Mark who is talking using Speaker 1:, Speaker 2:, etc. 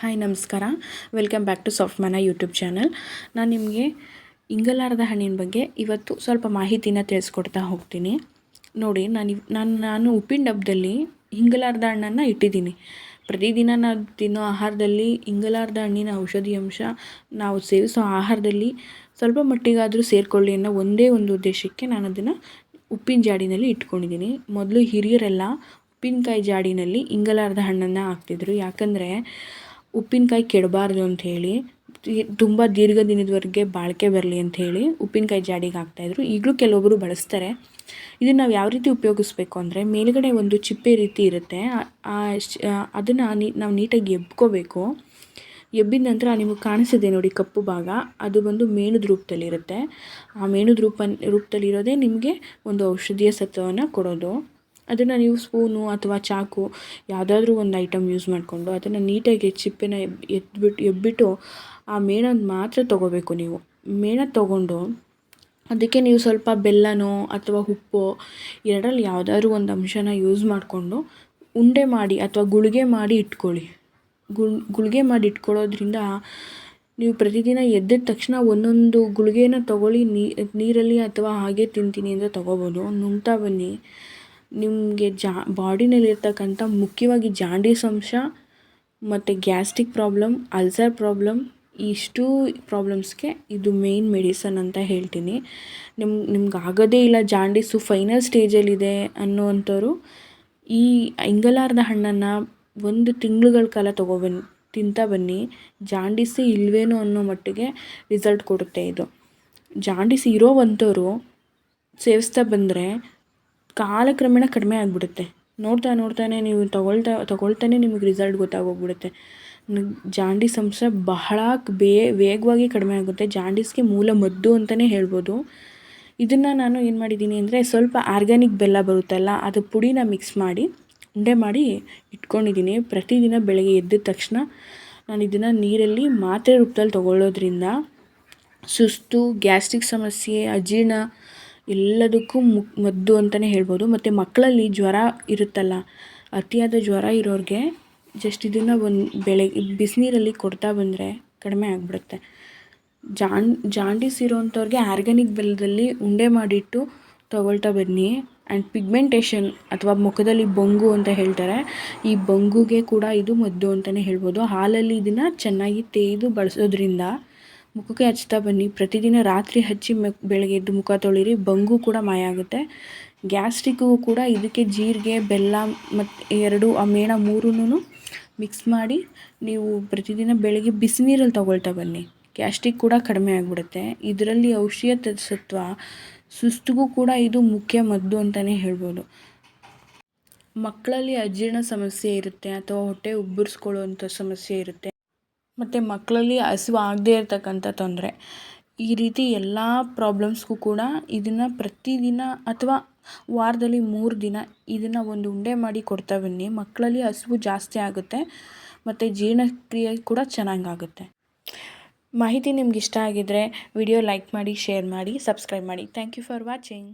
Speaker 1: Hi ನಮಸ್ಕಾರ. Welcome back to soft ಮನ YouTube channel ನಾನು ನಿಮಗೆ ಇಂಗಲಾರದ ಹಣ್ಣಿನ ಬಗ್ಗೆ ಇವತ್ತು ಸ್ವಲ್ಪ ಮಾಹಿತಿನ ತಿಳಿಸ್ಕೊಡ್ತಾ ಹೋಗ್ತೀನಿ. ನೋಡಿ, ನಾನು ನಾನು ನಾನು ಉಪ್ಪಿನ ಡಬ್ಬದಲ್ಲಿ ಹಿಂಗಲಾರದ ಹಣ್ಣನ್ನು ಇಟ್ಟಿದ್ದೀನಿ. ಪ್ರತಿದಿನ ನಾವು ತಿನ್ನೋ ಆಹಾರದಲ್ಲಿ ಇಂಗಲಾರದ ಹಣ್ಣಿನ ಔಷಧಿ ಅಂಶ ನಾವು ಸೇವಿಸೋ ಆಹಾರದಲ್ಲಿ ಸ್ವಲ್ಪ ಮಟ್ಟಿಗಾದರೂ ಸೇರಿಕೊಳ್ಳಿ ಅನ್ನೋ ಒಂದೇ ಒಂದು ಉದ್ದೇಶಕ್ಕೆ ನಾನು ಅದನ್ನು ಉಪ್ಪಿನ ಜಾಡಿನಲ್ಲಿ ಇಟ್ಕೊಂಡಿದ್ದೀನಿ. ಮೊದಲು ಹಿರಿಯರೆಲ್ಲ ಉಪ್ಪಿನಕಾಯಿ ಜಾಡಿನಲ್ಲಿ ಇಂಗಲಾರದ ಹಣ್ಣನ್ನು ಹಾಕ್ತಿದ್ರು. ಯಾಕಂದರೆ ಉಪ್ಪಿನಕಾಯಿ ಕೆಡಬಾರ್ದು ಅಂಥೇಳಿ ತುಂಬ ದೀರ್ಘ ದಿನದವರೆಗೆ ಬಾಳಿಕೆ ಬರಲಿ ಅಂಥೇಳಿ ಉಪ್ಪಿನಕಾಯಿ ಜಾಡಿಗೆ ಹಾಕ್ತಾಯಿದ್ರು ಈಗಲೂ ಕೆಲವೊಬ್ಬರು ಬಳಸ್ತಾರೆ. ಇದನ್ನು ನಾವು ಯಾವ ರೀತಿ ಉಪಯೋಗಿಸ್ಬೇಕು ಅಂದರೆ ಮೇಲುಗಡೆ ಒಂದು ಚಿಪ್ಪೆ ರೀತಿ ಇರುತ್ತೆ. ಅದನ್ನು ನಾವು ನೀಟಾಗಿ ಎಬ್ಕೋಬೇಕು. ಎಬ್ಬಿದ ನಂತರ ನಿಮಗೆ ಕಾಣಿಸಿದೆ ನೋಡಿ ಕಪ್ಪು ಭಾಗ. ಅದು ಬಂದು ಮೇಣದ ರೂಪದಲ್ಲಿರುತ್ತೆ ಆ ಮೇಣದ ರೂಪ ರೂಪದಲ್ಲಿರೋದೇ ನಿಮಗೆ ಒಂದು ಔಷಧೀಯ ಸತ್ವವನ್ನು ಕೊಡೋದು. ಅದನ್ನು ನೀವು ಸ್ಪೂನು ಅಥವಾ ಚಾಕು ಯಾವುದಾದ್ರೂ ಒಂದು ಐಟಮ್ ಯೂಸ್ ಮಾಡಿಕೊಂಡು ಅದನ್ನು ನೀಟಾಗಿ ಚಿಪ್ಪೆನ ಎದ್ಬಿಟ್ಟು ಎಬ್ಬಿಟ್ಟು ಆ ಮೇಣನ ಮಾತ್ರ ತೊಗೋಬೇಕು ನೀವು. ಮೇಣ ತೊಗೊಂಡು ಅದಕ್ಕೆ ನೀವು ಸ್ವಲ್ಪ ಬೆಲ್ಲನೋ ಅಥವಾ ಉಪ್ಪು ಎರಡರಲ್ಲಿ ಯಾವುದಾದ್ರೂ ಒಂದು ಅಂಶನ ಯೂಸ್ ಮಾಡಿಕೊಂಡು ಉಂಡೆ ಮಾಡಿ ಅಥವಾ ಗುಳಿಗೆ ಮಾಡಿ ಇಟ್ಕೊಳ್ಳಿ. ಗುಳ್, ಗುಳಿಗೆ ಮಾಡಿ ಇಟ್ಕೊಳ್ಳೋದ್ರಿಂದ ನೀವು ಪ್ರತಿದಿನ ಎದ್ದಿದ ತಕ್ಷಣ ಒಂದೊಂದು ಗುಳಿಗೆನ ತೊಗೊಳ್ಳಿ ನೀರಲ್ಲಿ ಅಥವಾ ಹಾಗೆ ತಿಂತೀನಿ ಅಂದರೆ ತೊಗೋಬೋದು. ನುಂಗ್ತಾ ಬನ್ನಿ. ನಿಮಗೆ ಜಾ, ಬಾಡಿನಲ್ಲಿರ್ತಕ್ಕಂಥ ಮುಖ್ಯವಾಗಿ ಜಾಂಡೀಸ್ ಅಂಶ ಮತ್ತು ಗ್ಯಾಸ್ಟಿಕ್ ಪ್ರಾಬ್ಲಮ್, ಅಲ್ಸರ್ ಪ್ರಾಬ್ಲಮ್, ಇಷ್ಟು ಪ್ರಾಬ್ಲಮ್ಸ್ಗೆ ಇದು ಮೇಯ್ನ್ ಮೆಡಿಸನ್ ಅಂತ ಹೇಳ್ತೀನಿ. ನಿಮ್ ನಿಮ್ಗೆ ಆಗೋದೇ ಇಲ್ಲ ಜಾಂಡೀಸು ಫೈನಲ್ ಸ್ಟೇಜಲ್ಲಿದೆ ಅನ್ನೋವಂಥವ್ರು ಈ ಇಂಗಲಾರದ ಹಣ್ಣನ್ನು ಒಂದು ತಿಂಗಳುಗಳ ಕಾಲ ತೊಗೊಬನ್ನಿ ತಿಂತಾ ಬನ್ನಿ. ಜಾಂಡೀಸೇ ಇಲ್ವೇನೋ ಅನ್ನೋ ಮಟ್ಟಿಗೆ ರಿಸಲ್ಟ್ ಕೊಡುತ್ತೆ ಇದು. ಜಾಂಡೀಸ್ ಇರೋವಂಥವ್ರು ಸೇವಿಸ್ತಾ ಬಂದರೆ ಕಾಲಕ್ರಮೇಣ ಕಡಿಮೆ ಆಗಿಬಿಡುತ್ತೆ. ನೋಡ್ತಾ ನೋಡ್ತಾನೆ ನೀವು ತಗೊಳ್ತಾ, ತಗೊಳ್ತಾನೆ ನಿಮಗೆ ರಿಸಲ್ಟ್ ಗೊತ್ತಾಗೋಗ್ಬಿಡುತ್ತೆ. ಜಾಂಡೀಸ್ ಅಂಶ ಬಹಳ ಬೇ, ವೇಗವಾಗಿ ಕಡಿಮೆ ಆಗುತ್ತೆ. ಜಾಂಡೀಸ್ಗೆ ಮೂಲ ಮದ್ದು ಅಂತಲೇ ಹೇಳ್ಬೋದು. ಇದನ್ನು ನಾನು ಏನು ಮಾಡಿದ್ದೀನಿ ಅಂದರೆ ಸ್ವಲ್ಪ ಆರ್ಗ್ಯಾನಿಕ್ ಬೆಲ್ಲ ಬರುತ್ತಲ್ಲ, ಅದು ಪುಡಿನ ಮಿಕ್ಸ್ ಮಾಡಿ, ಉಂಡೆ ಮಾಡಿ ಇಟ್ಕೊಂಡಿದ್ದೀನಿ. ಪ್ರತಿದಿನ ಬೆಳಗ್ಗೆ ಎದ್ದ ತಕ್ಷಣ ನಾನು ಇದನ್ನು ನೀರಲ್ಲಿ ಮಾತ್ರೆ ರೂಪದಲ್ಲಿ ತಗೊಳ್ಳೋದ್ರಿಂದ ಸುಸ್ತು ಗ್ಯಾಸ್ಟ್ರಿಕ್ ಸಮಸ್ಯೆ, ಅಜೀರ್ಣ ಎಲ್ಲದಕ್ಕೂ ಮದ್ದು ಅಂತಲೇ ಹೇಳ್ಬೋದು. ಮತ್ತು ಮಕ್ಕಳಲ್ಲಿ ಜ್ವರ ಇರುತ್ತಲ್ಲ, ಅತಿಯಾದ ಜ್ವರ ಇರೋರಿಗೆ ಜಸ್ಟ್ ಇದನ್ನು ಒಂದು ಬೆಳೆ, ಬಿಸಿನೀರಲ್ಲಿ ಕೊಡ್ತಾ ಬಂದರೆ ಕಡಿಮೆ ಆಗಿಬಿಡುತ್ತೆ. ಜಾನ್, ಜಾಂಡೀಸ್ ಇರೋವಂಥವ್ರಿಗೆ ಆರ್ಗ್ಯಾನಿಕ್ ಬೆಲ್ಲದಲ್ಲಿ ಉಂಡೆ ಮಾಡಿಟ್ಟು ತಗೊಳ್ತಾ ಬನ್ನಿ. ಆ್ಯಂಡ್ ಪಿಗ್ಮೆಂಟೇಷನ್ ಅಥವಾ ಮುಖದಲ್ಲಿ ಬಂಗು ಅಂತ ಹೇಳ್ತಾರೆ. ಈ ಬಂಗುಗೆ ಕೂಡ ಇದು ಮದ್ದು ಅಂತಲೇ ಹೇಳ್ಬೋದು. ಹಾಲಲ್ಲಿ ಇದನ್ನು ಚೆನ್ನಾಗಿ ತೇಯ್ದು ಬಳಸೋದ್ರಿಂದ ಮುಖಕ್ಕೆ ಹಚ್ತಾ ಬನ್ನಿ. ಪ್ರತಿದಿನ ರಾತ್ರಿ ಹಚ್ಚಿ ಮೆ, ಬೆಳಗ್ಗೆ ಎದ್ದು ಮುಖ ತೊಳಿರಿ. ಬಂಗು ಕೂಡ ಮಾಯ ಆಗುತ್ತೆ. ಗ್ಯಾಸ್ಟ್ರಿಕ್ಕಿಗೂ ಕೂಡ ಇದಕ್ಕೆ ಜೀರಿಗೆ, ಬೆಲ್ಲ ಮತ್ತು ಎರಡು ಆ ಮೇಣ ಮೂರನ್ನೂ ಮಿಕ್ಸ್ ಮಾಡಿ ನೀವು ಪ್ರತಿದಿನ ಬೆಳಗ್ಗೆ ಬಿಸಿನೀರಲ್ಲಿ ತೊಗೊಳ್ತಾ ಬನ್ನಿ. ಗ್ಯಾಸ್ಟ್ರಿಕ್ ಕೂಡ ಕಡಿಮೆ ಆಗಿಬಿಡುತ್ತೆ. ಇದರಲ್ಲಿ ಔಷಧೀಯ ಸತ್ವ ಸುಸ್ತಿಗೂ ಕೂಡ ಇದು ಮುಖ್ಯ ಮದ್ದು ಅಂತಲೇ ಹೇಳ್ಬೋದು. ಮಕ್ಕಳಲ್ಲಿ ಅಜೀರ್ಣ ಸಮಸ್ಯೆ ಇರುತ್ತೆ ಅಥವಾ ಹೊಟ್ಟೆ ಉಬ್ಬರಿಸ್ಕೊಳ್ಳುವಂಥ ಸಮಸ್ಯೆ ಇರುತ್ತೆ. ಮತ್ತು ಮಕ್ಕಳಲ್ಲಿ ಹಸಿವು ಆಗದೇ ಇರತಕ್ಕಂಥ ತೊಂದರೆ. ಈ ರೀತಿ ಎಲ್ಲ ಪ್ರಾಬ್ಲಮ್ಸ್ಗೂ ಕೂಡ ಇದನ್ನು ಪ್ರತಿದಿನ ಅಥವಾ ವಾರದಲ್ಲಿ ಮೂರು ದಿನ ಇದನ್ನು ಒಂದು ಉಂಡೆ ಮಾಡಿ ಕೊಡ್ತಾ ಬನ್ನಿ. ಮಕ್ಕಳಲ್ಲಿ ಹಸಿವು ಜಾಸ್ತಿ ಆಗುತ್ತೆ ಮತ್ತು ಜೀರ್ಣಕ್ರಿಯೆ ಕೂಡ ಚೆನ್ನಾಗಾಗುತ್ತೆ ಮಾಹಿತಿ ನಿಮ್ಗೆ ಇಷ್ಟ ಆಗಿದ್ದರೆ ವಿಡಿಯೋ ಲೈಕ್ ಮಾಡಿ ಶೇರ್ ಮಾಡಿ ಸಬ್ಸ್ಕ್ರೈಬ್ ಮಾಡಿ. Thank you for watching